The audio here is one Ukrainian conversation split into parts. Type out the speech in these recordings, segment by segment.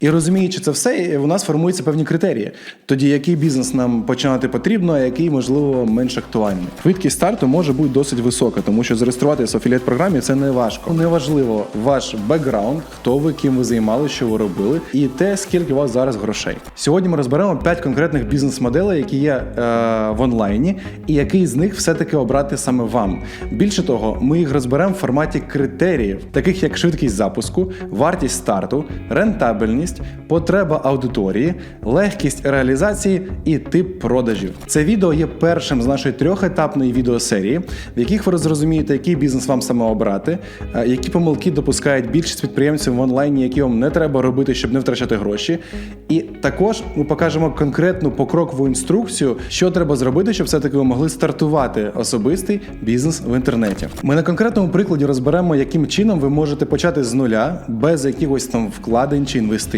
І розуміючи це все, у нас формуються певні критерії. Тоді який бізнес нам починати потрібно, а який можливо менш актуальний. Швидкість старту може бути досить висока, тому що зареєструватися в афіліат програмі це не важко. Неважливо ваш бекграунд, хто ви, ким ви займалися, що ви робили, і те, скільки у вас зараз грошей. Сьогодні ми розберемо 5 конкретних бізнес-моделей, які є е, в онлайні, і який з них все-таки обрати саме вам. Більше того, ми їх розберемо в форматі критеріїв, таких як швидкість запуску, вартість старту, рентабельність, потреба аудиторії, легкість реалізації і тип продажів. Це відео є першим з нашої трьохетапної відеосерії, в яких ви зрозумієте, який бізнес вам саме обрати, е, які помилки допускають більшість підприємців в онлайні, які вам не треба робити, щоб не втрачати гроші. І також ми покажемо конкретну покрокову інструкцію, що треба зробити, щоб все-таки ви могли стартувати особистий бізнес в інтернеті. Ми на конкретному прикладі розберемо, яким чином ви можете почати з нуля, без якихось там вкладень чи інвестицій,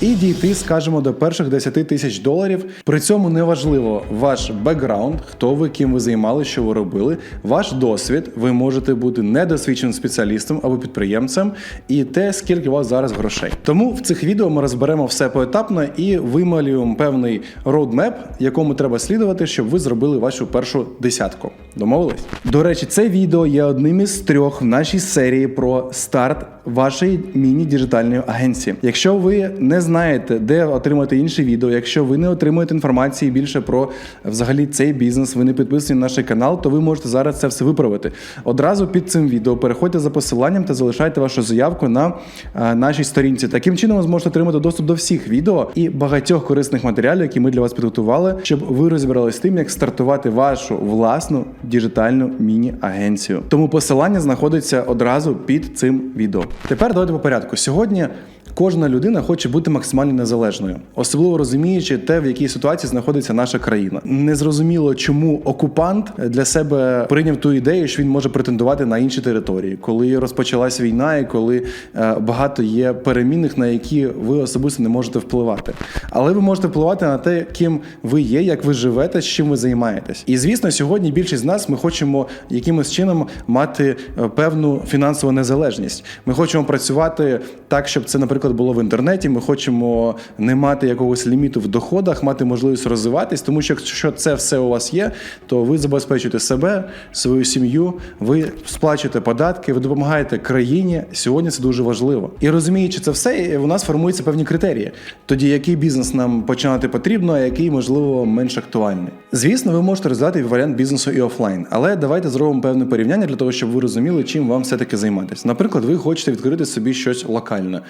і дійти, скажімо, до перших 10 тисяч доларів. При цьому неважливо ваш бекграунд, хто ви, ким ви займали, що ви робили, ваш досвід. Ви можете бути недосвідченим спеціалістом або підприємцем, і те, скільки у вас зараз грошей. Тому в цих відео ми розберемо все поетапно і вималюємо певний роудмеп, якому треба слідувати, щоб ви зробили вашу першу десятку. Домовились? До речі, це відео є одним із трьох в нашій серії про старт вашої міні-діджитальної агенції. Якщо ви не знаєте, де отримати інші відео, якщо ви не отримуєте інформації більше про взагалі цей бізнес, ви не підписані на наш канал, то ви можете зараз це все виправити. Одразу під цим відео переходьте за посиланням та залишайте вашу заявку на е, нашій сторінці. Таким чином ви зможете отримати доступ до всіх відео і багатьох корисних матеріалів, які ми для вас підготували, щоб ви розібралися з тим, як стартувати вашу власну діджитальну міні-агенцію. Тому посилання знаходиться одразу під цим відео. Тепер давайте по порядку. Сьогодні. Кожна людина хоче бути максимально незалежною, особливо розуміючи те, в якій ситуації знаходиться наша країна. Незрозуміло, чому окупант для себе прийняв ту ідею, що він може претендувати на інші території, коли розпочалась війна, і коли е, багато є перемінних, на які ви особисто не можете впливати. Але ви можете впливати на те, ким ви є, як ви живете, з чим ви займаєтесь. І звісно, сьогодні більшість з нас ми хочемо якимось чином мати е, певну фінансову незалежність. Ми хочемо працювати так, щоб це, наприклад, було в інтернеті. Ми хочемо не мати якогось ліміту в доходах, мати можливість розвиватись, тому що якщо це все у вас є, то ви забезпечуєте себе, свою сім'ю, ви сплачуєте податки, ви допомагаєте країні. Сьогодні це дуже важливо. І розуміючи це все, у нас формуються певні критерії. Тоді який бізнес нам починати потрібно, а який можливо менш актуальний. Звісно, ви можете роздати варіант бізнесу і офлайн, але давайте зробимо певне порівняння для того, щоб ви розуміли, чим вам все таки займатися. Наприклад, ви хочете відкрити собі щось локальне.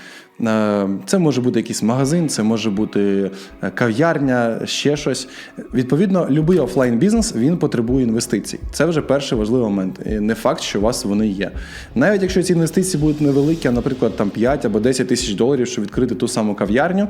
Е, Це може бути якийсь магазин, це може бути е, кав'ярня, ще щось. Відповідно, будь-який офлайн бізнес він потребує інвестицій. Це вже перший важливий момент. І Не факт, що у вас вони є. Навіть якщо ці інвестиції будуть невеликі, а, наприклад, там 5 або 10 тисяч доларів, щоб відкрити ту саму кав'ярню,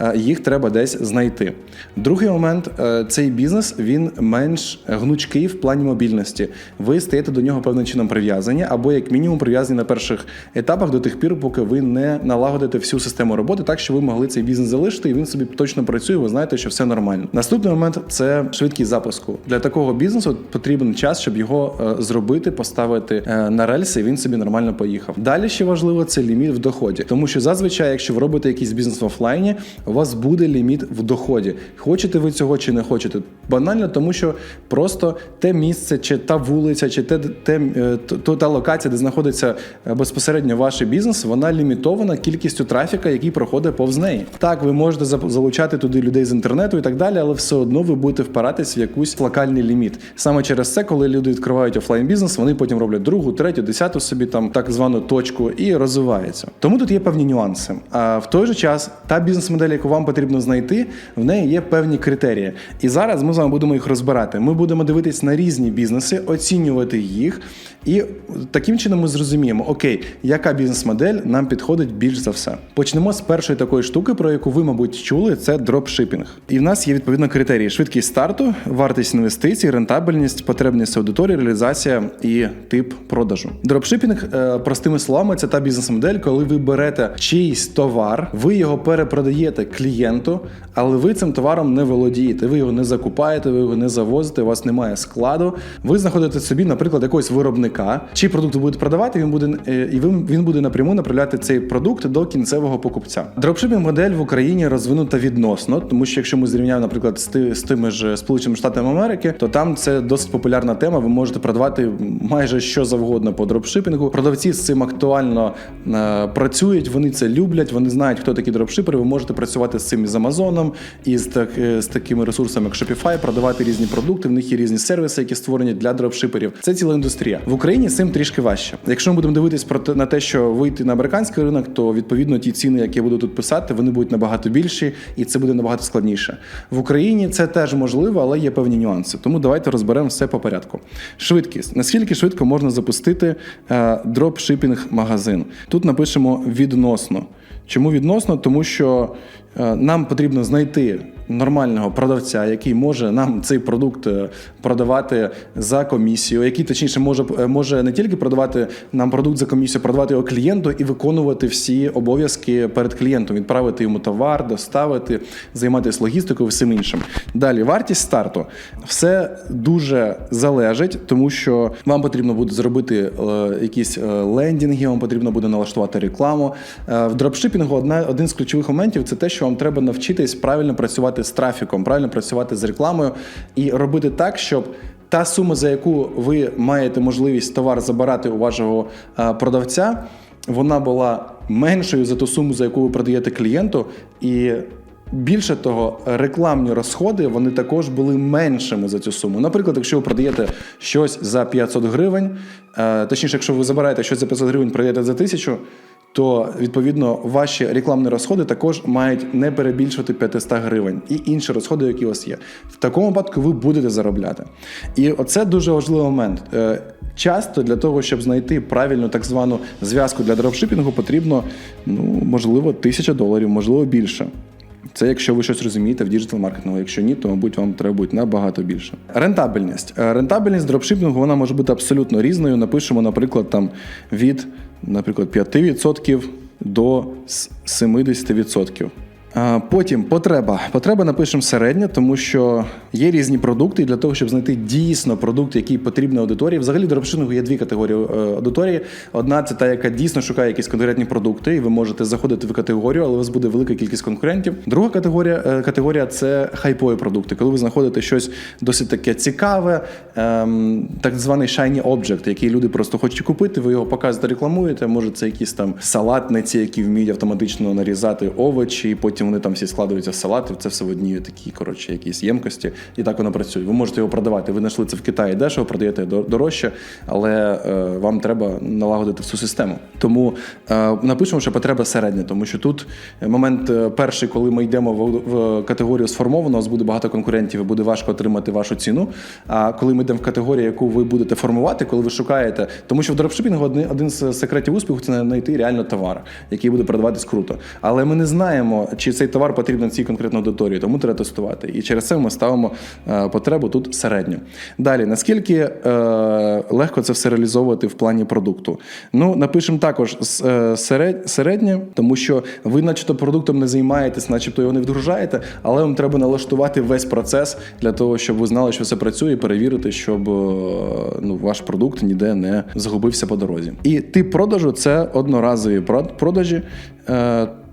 е, їх треба десь знайти. Другий момент цей бізнес він менш гнучкий в плані мобільності. Ви стаєте до нього певним чином прив'язані, або як мінімум прив'язані на перших етапах до тих пір, поки ви не налагодите всю систему роботи, так що ви могли цей бізнес залишити, і він собі точно працює. Ви знаєте, що все нормально. Наступний момент це швидкість запуску. Для такого бізнесу потрібен час, щоб його е, зробити, поставити е, на рельси, і він собі нормально поїхав. Далі ще важливо це ліміт в доході, тому що зазвичай, якщо ви робите якийсь бізнес в офлайні, у вас буде ліміт в доході. Хочете ви цього чи не хочете? Банально, тому що просто те місце, чи та вулиця, чи те, те, е, та локація, де знаходиться безпосередньо ваш бізнес, вона лімітована кількістю трафіка, який проходить повз неї. Так, ви можете залучати туди людей з інтернету і так далі, але все одно ви будете впиратись в якийсь локальний ліміт. Саме через це, коли люди відкривають офлайн бізнес, вони потім роблять другу, третю, десяту собі там так звану точку і розвиваються. Тому тут є певні нюанси. А в той же час та бізнес-модель, яку вам потрібно знайти, в неї є певні критерії. І зараз ми з вами будемо їх розбирати. Ми будемо дивитись на різні бізнеси, оцінювати їх, і таким чином ми зрозуміємо, окей, яка бізнес-модель нам підходить більш за все. Почнемо з першої такої штуки, про яку ви, мабуть, чули, це дропшипінг. І в нас є відповідно критерії: швидкість старту, вартість інвестицій, рентабельність, потребність аудиторії, реалізація і тип продажу. Дропшипінг, е, простими словами, це та бізнес-модель, коли ви берете чийсь товар, ви його перепродаєте клієнту, але ви цим товаром не володієте. Ви його не закупаєте, ви його не завозите, у вас немає складу. Ви знаходите собі, наприклад, якогось виробника. Чий продукт ви будете продавати, він буде е, і він буде напряму направляти цей продукт до кінця кінцевого покупця. Дропшипінг модель в Україні розвинута відносно, тому що якщо ми зрівняємо, наприклад, з, ти- з тими ж Сполученими Штатами Америки, то там це досить популярна тема. Ви можете продавати майже що завгодно по дропшипінгу. Продавці з цим актуально е, працюють, вони це люблять, вони знають, хто такі дропшипери. Ви можете працювати з цим із Амазоном, і з, так, е, з такими ресурсами, як Shopify, продавати різні продукти. В них є різні сервіси, які створені для дропшиперів. Це ціла індустрія. В Україні з цим трішки важче. Якщо ми будемо дивитись про те, на те, що вийти на американський ринок, то відповідно ті ціни, які я буду тут писати, вони будуть набагато більші, і це буде набагато складніше. В Україні це теж можливо, але є певні нюанси. Тому давайте розберемо все по порядку. Швидкість. Наскільки швидко можна запустити е, дропшипінг магазин? Тут напишемо відносно. Чому відносно? Тому що е, нам потрібно знайти нормального продавця, який може нам цей продукт е, продавати за комісію, який точніше може, е, може не тільки продавати нам продукт за комісію, продавати його клієнту і виконувати всі обов'язки перед клієнтом, відправити йому товар, доставити, займатися логістикою, всім іншим. Далі вартість старту. Все дуже залежить, тому що вам потрібно буде зробити е, якісь лендінги, вам потрібно буде налаштувати рекламу. В дропшипінгу одна, один з ключових моментів це те, що вам треба навчитись правильно працювати з трафіком, правильно працювати з рекламою і робити так, щоб. Та сума, за яку ви маєте можливість товар забирати у вашого е, продавця, вона була меншою за ту суму, за яку ви продаєте клієнту, і Більше того, рекламні розходи вони також були меншими за цю суму. Наприклад, якщо ви продаєте щось за 500 гривень, е, точніше, якщо ви забираєте щось за 500 гривень, продаєте за 1000, то відповідно ваші рекламні розходи також мають не перебільшувати 500 гривень і інші розходи, які у вас є. В такому випадку ви будете заробляти. І оце дуже важливий момент. Е, Часто для того, щоб знайти правильну так звану зв'язку для дропшипінгу, потрібно ну можливо тисяча доларів, можливо більше. Це якщо ви щось розумієте в діджитал маркетингу. Якщо ні, то мабуть вам треба буде набагато більше. Рентабельність. Е, Рентабельність дропшипінгу вона може бути абсолютно різною. Напишемо, наприклад, там від, наприклад, 5% до с- 70%. Потім потреба. Потреба напишемо середня, тому що є різні продукти, і для того, щоб знайти дійсно продукт, який потрібен аудиторії. Взагалі в дропшипінгу є дві категорії е, аудиторії. Одна це та, яка дійсно шукає якісь конкретні продукти, і ви можете заходити в категорію, але у вас буде велика кількість конкурентів. Друга категорія е, категорія це хайпові продукти, коли ви знаходите щось досить таке цікаве, ем, так званий shiny object, який люди просто хочуть купити. Ви його показуєте, рекламуєте. Може, це якісь там салатниці, які вміють автоматично нарізати овочі, і потім вони там всі складаються в салати. Це все в одній такі коротше, якісь ємкості, і так воно працює. Ви можете його продавати. Ви знайшли це в Китаї дешево, продаєте дорожче, але е, вам треба налагодити всю систему. Тому е, напишемо, що потреба середня, тому що тут момент е, перший, коли ми йдемо в, в категорію сформовано, у вас буде багато конкурентів, і буде важко отримати вашу ціну. А коли ми йдемо в категорію, яку ви будете формувати, коли ви шукаєте, тому що в дропшипінгу один, один з секретів успіху це знайти реально товар, який буде продаватись круто. Але ми не знаємо, чи цей товар потрібен цій конкретній аудиторії, тому треба тестувати. І через це ми ставимо е, потребу тут середню. Далі, наскільки е, легко це все реалізовувати в плані продукту? Ну, напишемо також е, серед, середнє, тому що ви, начебто, продуктом не займаєтесь, начебто його не вдружаєте, але вам треба налаштувати весь процес для того, щоб ви знали, що все працює, і перевірити, щоб е, ну, ваш продукт ніде не загубився по дорозі. І тип продажу це одноразові продажі.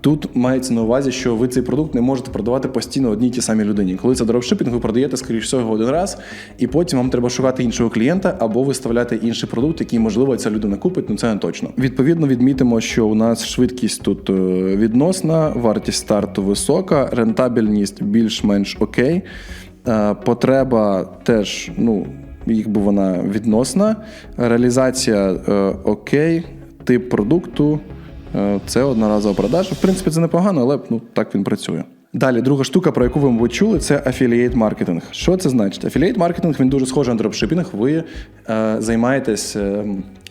Тут мається на увазі, що ви цей продукт не можете продавати постійно одній й тій самій людині. Коли це дропшипінг, ви продаєте, скоріш всього, один раз, і потім вам треба шукати іншого клієнта або виставляти інший продукт, який, можливо, ця людина купить, ну це не точно. Відповідно, відмітимо, що у нас швидкість тут е, відносна, вартість старту висока, рентабельність більш-менш окей. Е, Потреба теж, ну, якби вона відносна. Реалізація е, окей, тип продукту. Е, Це одноразова продажа. В принципі, це непогано, але ну, так він працює. Далі, друга штука, про яку ви, мабуть, чули, це афілієт маркетинг. Що це значить? Афілієт маркетинг він дуже схожий на дропшипінг. Ви е, займаєтесь е,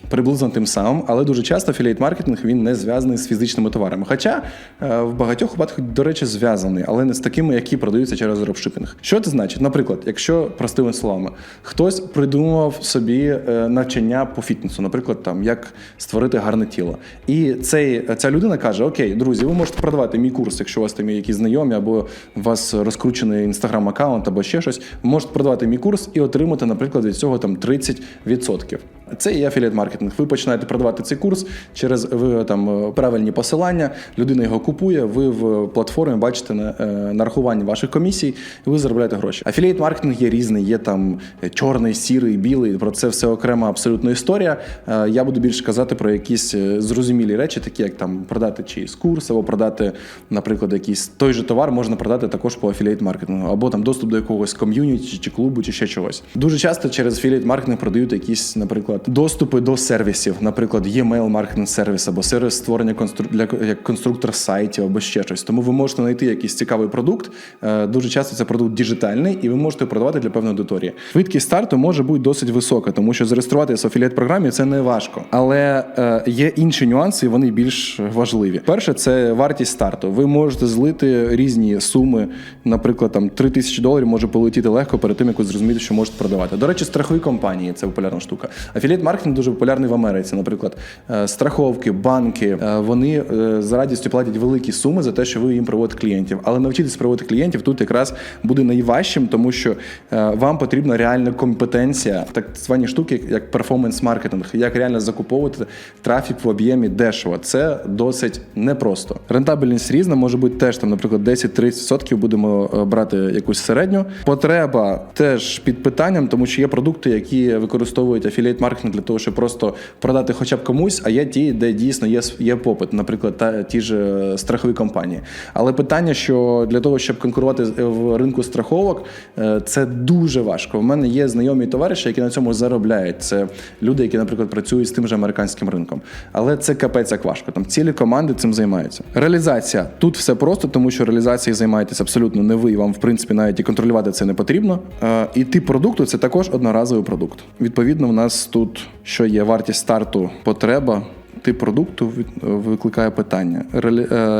приблизно тим самим, але дуже часто афілієт маркетинг він не зв'язаний з фізичними товарами. Хоча е, в багатьох випадках, до речі, зв'язаний, але не з такими, які продаються через дропшипінг. Що це значить? Наприклад, якщо простими словами, хтось придумав собі е, навчання по фітнесу, наприклад, там як створити гарне тіло. І цей, ця людина каже: Окей, друзі, ви можете продавати мій курс, якщо у вас там є якісь знайомі, або у вас розкручений інстаграм-аккаунт, або ще щось. Ви можете продавати мій курс і отримати, наприклад, від цього там 30%. Це є афіліат маркетинг. Ви починаєте продавати цей курс через ви, там е, правильні посилання. Людина його купує. Ви в платформі бачите на- е, нарахування ваших комісій, і ви заробляєте гроші. Афіліат маркетинг є різний. Є там е, чорний, сірий, білий. Про це все окрема абсолютно історія. Е, Я буду більше казати про якісь е, зрозумілі речі, такі як там продати чиїсь курс, або продати, наприклад, якийсь той же товар можна продати також по афіліат маркетингу, або там доступ до якогось ком'юніті чи клубу, чи ще чогось. Дуже часто через афіліат маркетинг продають якісь, наприклад, доступи до сервісів, наприклад, e-mail маркетинг сервіс, або сервіс створення констру... для як конструктор сайтів, або ще щось. Тому ви можете знайти якийсь цікавий продукт. Е, Дуже часто це продукт діджитальний, і ви можете продавати для певної аудиторії. Швидкість старту може бути досить висока, тому що зареєструватися в афіліат програмі це не важко. Але е, є інші нюанси, і вони більш важливі. Перше, це вартість старту. Ви можете злити різні суми, наприклад, там 3 тисячі доларів може полетіти легко перед тим, як ви зрозумієте, що можете продавати. До речі, страхові компанії це популярна штука. Афіліат маркетинг дуже популярний в Америці. Наприклад, е, страховки, банки е, вони е, з радістю платять великі суми за те, що ви їм проводите клієнтів. Але навчитись проводити клієнтів тут якраз буде найважчим, тому що вам потрібна реальна компетенція, так звані штуки, як перформанс-маркетинг, як реально закуповувати трафік в об'ємі дешево. Це досить непросто. Рентабельність різна може бути теж там, наприклад, 10-30% будемо брати якусь середню. Потреба теж під питанням, тому що є продукти, які використовують афіліат маркетинг для того, щоб просто продати хоча б комусь, а є ті, де дійсно є, є попит, наприклад, та ті ж е, страхові компанії. Але питання, що для того, щоб конкурувати в ринку страховок, е, це дуже важко. У мене є знайомі товариші, які на цьому заробляють. Це люди, які, наприклад, працюють з тим же американським ринком. Але це капець як важко. Там цілі команди цим займаються. Реалізація тут все просто, тому що реалізацією займаєтесь абсолютно не ви. Вам, в принципі, навіть і контролювати це не потрібно. Е, І тип продукту це також одноразовий продукт. Відповідно, в нас тут що є вартість старту, потреба. Тип продукту викликає питання. Е,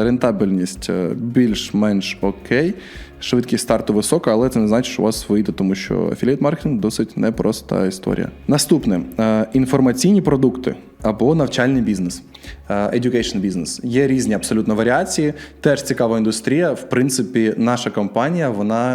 Рентабельність е, більш-менш окей. Швидкість старту висока, але це не значить, що у вас вийде, тому що афіліат маркетинг досить непроста історія. Наступне е, інформаційні продукти або навчальний бізнес, education бізнес. Є різні абсолютно варіації. Теж цікава індустрія. В принципі, наша компанія вона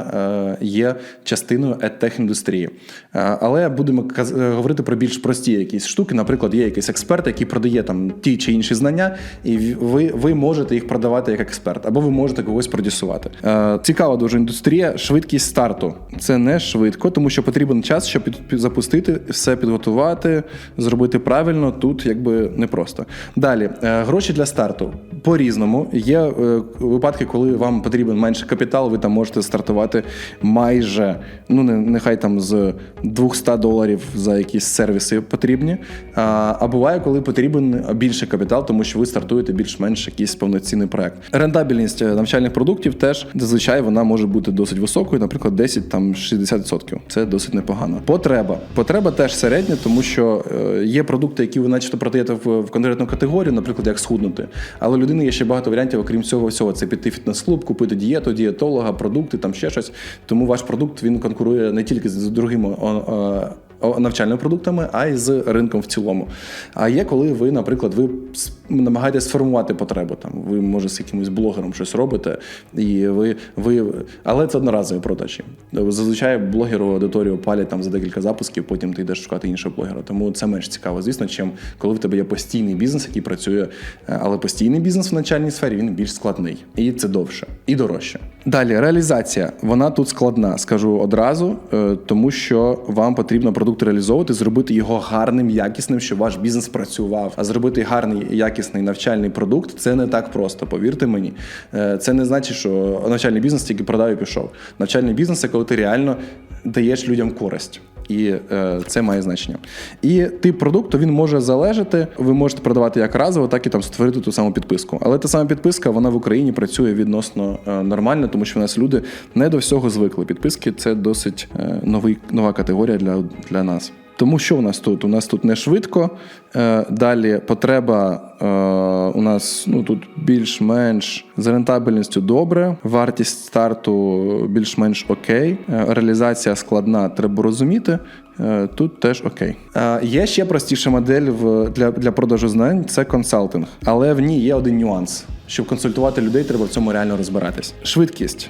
е, є частиною edtech індустрії. Е, Але будемо е, говорити про більш прості якісь штуки. Наприклад, є якийсь експерт, який продає там ті чи інші знання, і ви, ви можете їх продавати як експерт, або ви можете когось продюсувати. Е, Цікава дуже індустрія. Швидкість старту це не швидко, тому що потрібен час, щоб запустити, все підготувати, зробити правильно. Тут якби непросто. Далі е, гроші для старту по-різному. Є е, випадки, коли вам потрібен менший капітал, ви там можете стартувати майже, ну нехай там з 200 доларів за якісь сервіси потрібні. А, буває, коли потрібен більший капітал, тому що ви стартуєте більш-менш якийсь повноцінний проект. Рентабельність е, навчальних продуктів теж зазвичай вона може бути досить високою, наприклад, 10 там 60%. Це досить непогано. Потреба. Потреба теж середня, тому що є продукти, які ви начебто продаєте в конкретну категорію, наприклад, як схуднути. Але людини є ще багато варіантів, окрім цього всього. Це піти фітнес-клуб, купити дієту, дієтолога, продукти, там ще щось. Тому ваш продукт він конкурує не тільки з другими. Навчальними продуктами, а й з ринком в цілому. А є, коли ви, наприклад, ви намагаєтесь сформувати потребу. Там ви може з якимось блогером щось робите, і ви, ви але це одноразові продажі. Зазвичай блогеру аудиторію палять там за декілька запусків, потім ти йдеш шукати іншого блогера. Тому це менш цікаво, звісно, чим коли в тебе є постійний бізнес, який працює. Е, Але постійний бізнес в навчальній сфері він більш складний, і це довше і дорожче. Далі реалізація. Вона тут складна, скажу одразу, е, тому що вам потрібно продукт реалізовувати, зробити його гарним, якісним, щоб ваш бізнес працював. А зробити гарний якісний навчальний продукт це не так просто. Повірте мені. Е, Це не значить, що навчальний бізнес тільки продав і пішов. Навчальний бізнес це коли ти реально даєш людям користь. І е, це має значення. І тип продукту він може залежати. Ви можете продавати як разово, так і там створити ту саму підписку. Але та сама підписка вона в Україні працює відносно е, нормально, тому що в нас люди не до всього звикли. Підписки це досить е, новий нова категорія для, для нас. Тому що у нас тут? У нас тут не швидко. Е, далі потреба е, у нас ну тут більш-менш з рентабельністю добре. Вартість старту більш-менш окей. Е, реалізація складна, треба розуміти. Тут теж окей. Є ще простіша модель для, для продажу знань це консалтинг, але в ній є один нюанс. Щоб консультувати людей, треба в цьому реально розбиратись. Швидкість.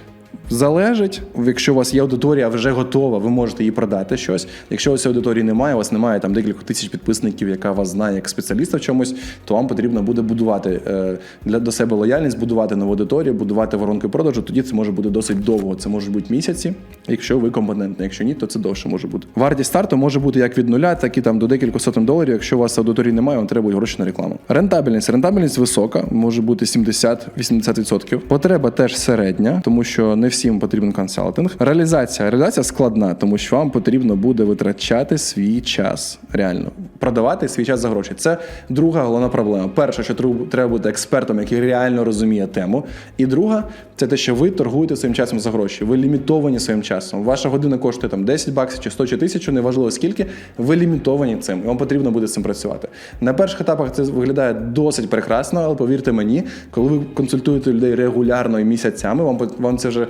Залежить, якщо у вас є аудиторія вже готова, ви можете їй продати щось. Якщо у вас аудиторії немає, у вас немає там декілька тисяч підписників, яка вас знає як спеціаліста в чомусь, то вам потрібно буде будувати е, для до себе лояльність, будувати нову аудиторію, будувати воронки продажу. Тоді це може бути досить довго. Це можуть бути місяці, якщо ви компетентний. Якщо ні, то це довше може бути. Вартість старту може бути як від нуля, так і там до декількох сотень доларів. Якщо у вас аудиторії немає, вам треба гроші на рекламу. Рентабельність. Рентабельність висока, може бути 70-80%. Потреба теж середня, тому що не всім потрібен консалтинг. Реалізація. Реалізація складна, тому що вам потрібно буде витрачати свій час. Реально продавати свій час за гроші. Це друга головна проблема. Перше, що треба бути експертом, який реально розуміє тему. І друга, це те, що ви торгуєте своїм часом за гроші. Ви лімітовані своїм часом. Ваша година коштує там 10 баксів чи 100 чи 1000, неважливо скільки. Ви лімітовані цим. І вам потрібно буде з цим працювати. На перших етапах це виглядає досить прекрасно, але повірте мені, коли ви консультуєте людей регулярно і місяцями, вам вам це вже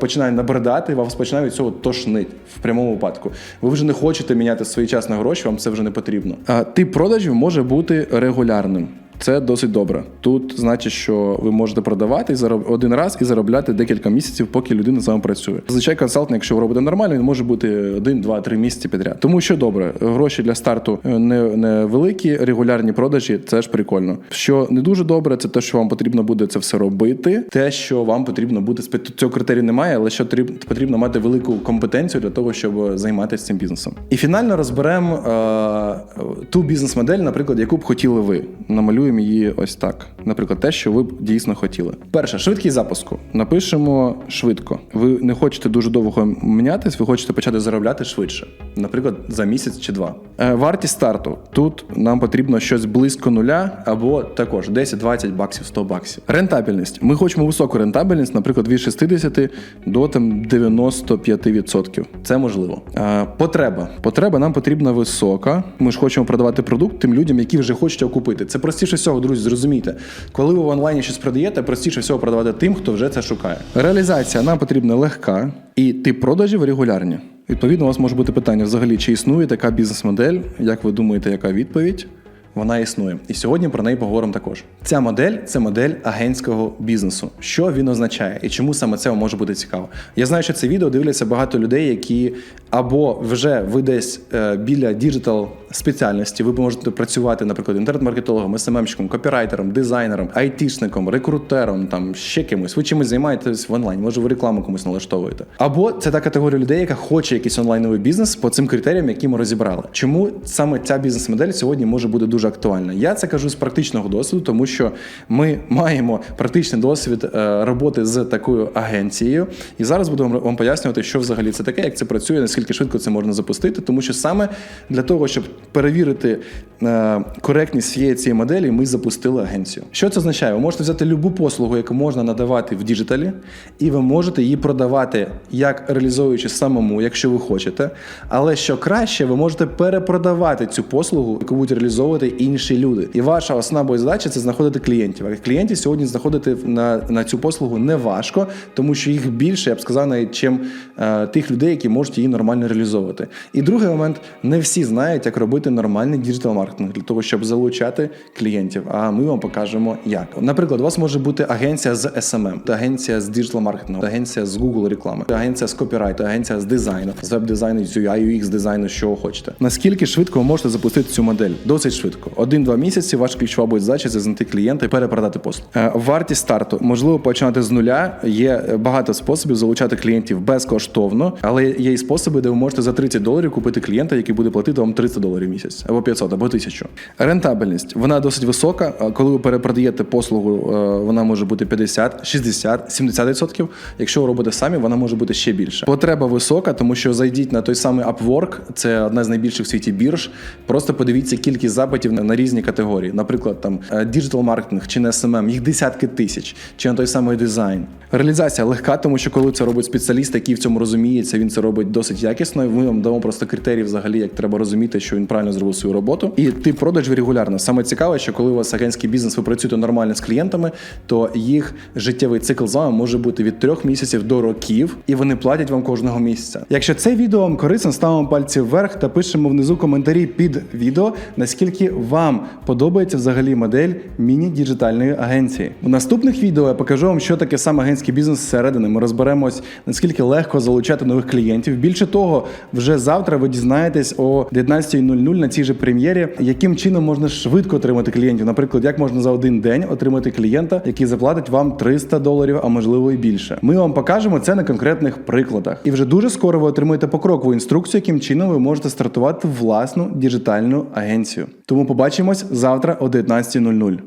починає набридати, вас починає від цього тошнить в прямому випадку. Ви вже не хочете міняти свій час на гроші, вам це вже не потрібно. Тип продажів може бути регулярним. Це досить добре. Тут значить, що ви можете продавати зароб... один раз і заробляти декілька місяців, поки людина з вами працює. Зазвичай консалтинг, якщо ви робите нормально, він може бути один, два, три місяці підряд. Тому що добре, гроші для старту е, не, не великі, регулярні продажі це ж прикольно. Що не дуже добре, це те, що вам потрібно буде це все робити. Те, що вам потрібно буде цього критерію немає, але що потрібно мати велику компетенцію для того, щоб займатися цим бізнесом. І фінально розберемо е, ту бізнес-модель, наприклад, яку б хотіли ви. Намалюємо її ось так. Наприклад, те, що ви б дійсно хотіли. Перше, швидкість запуску. Напишемо швидко. Ви не хочете дуже довго мінятись, ви хочете почати заробляти швидше, наприклад, за місяць чи два. Е, вартість старту. Тут нам потрібно щось близько нуля або також 10-20 баксів, 100 баксів. Рентабельність. Ми хочемо високу рентабельність, наприклад, від 60 до там 95%. Це можливо. Е, потреба. Потреба нам потрібна висока. Ми ж хочемо продавати продукт тим людям, які вже хочуть його купити. Це простіше всього, друзі, зрозумійте. Коли ви в онлайні щось продаєте, простіше всього продавати тим, хто вже це шукає. Реалізація нам потрібна легка і тип продажів регулярні. Відповідно, у вас може бути питання взагалі, чи існує така бізнес-модель? Як ви думаєте, яка відповідь? Вона існує, і сьогодні про неї поговоримо також. Ця модель це модель агентського бізнесу. Що він означає і чому саме це може бути цікаво? Я знаю, що це відео дивляться багато людей, які або вже ви десь е, біля діджитал спеціальності, ви можете працювати, наприклад, інтернет-маркетологом, СММщиком, копірайтером, дизайнером, айтішником, рекрутером, там ще кимось. Ви чимось займаєтесь в онлайн, може ви рекламу комусь налаштовуєте. Або це та категорія людей, яка хоче якийсь онлайновий бізнес по цим критеріям, які ми розібрали. Чому саме ця бізнес-модель сьогодні може бути дуже актуальна? Я це кажу з практичного досвіду, тому що ми маємо практичний досвід е, роботи з такою агенцією. І зараз буду вам- пояснювати, що взагалі це таке, як це працює, наскільки швидко це можна запустити. Тому що саме для того, щоб перевірити е, коректність всієї цієї моделі, ми запустили агенцію. Що це означає? Ви можете взяти любу послугу, яку можна надавати в діджиталі, і ви можете її продавати, як реалізовуючи самому, якщо ви хочете. Але що краще, ви можете перепродавати цю послугу, яку будуть реалізовувати інші люди. І ваша основна задача це знаходити клієнтів. А клієнтів сьогодні знаходити на, на цю послугу не важко, тому що їх більше, я б сказав, навіть чим е, тих людей, які можуть її нормально реалізовувати. І другий момент: не всі знають, як робити нормальний діджитал маркетинг для того, щоб залучати клієнтів. А ми вам покажемо, як. Наприклад, у вас може бути агенція з SMM, агенція з діджитал маркетингу, агенція з Google реклами, агенція з копірайту, агенція з дизайну, з веб-дизайну, з UI, UX дизайну, що хочете. Наскільки швидко ви можете запустити цю модель? Досить швидко. Один-два місяці ваша ключова буде задача це клієнта і перепродати послугу. Е, Вартість старту можливо починати з нуля. Є багато способів залучати клієнтів безкоштовно, але є і способи, де ви можете за 30 доларів купити клієнта, який буде платити вам 300 доларів в місяць, або 500, або 1000. Рентабельність вона досить висока. Коли ви перепродаєте послугу, е, вона може бути 50, 60, 70%. Якщо ви робите самі, вона може бути ще більше. Потреба висока, тому що зайдіть на той самий Upwork, це одна з найбільших в світі бірж. Просто подивіться кількість запитів на, на різні категорії. Наприклад, там діджитал маркетинг чи на SMM, їх десятки тисяч, чи на той самий дизайн. Реалізація легка, тому що коли це робить спеціаліст, який в цьому розуміється, він це робить досить якісно. І ми вам дамо просто критерії, взагалі, як треба розуміти, що він правильно зробив свою роботу. І тип продажів регулярно. Саме цікаве, що коли у вас агентський бізнес, ви працюєте нормально з клієнтами, то їх життєвий цикл з вами може бути від трьох місяців до років, і вони платять вам кожного місяця. Якщо це відео вам корисно, ставимо пальці вверх та пишемо внизу коментарі під відео, наскільки вам подобається взагалі модель міні-діджитальної агенції. У наступних відео я покажу вам, що таке сам агентський бізнес зсередини. Ми розберемось, наскільки легко залучати нових клієнтів. Більше того, вже завтра ви дізнаєтесь о 19.00 на цій же прем'єрі, яким чином можна швидко отримати клієнтів. Наприклад, як можна за один день отримати клієнта, який заплатить вам 300 доларів, а можливо і більше. Ми вам покажемо це на конкретних прикладах. І вже дуже скоро ви отримаєте покрокову інструкцію, яким чином ви можете стартувати власну діджитальну агенцію. Тому побачимось завтра о 19.00.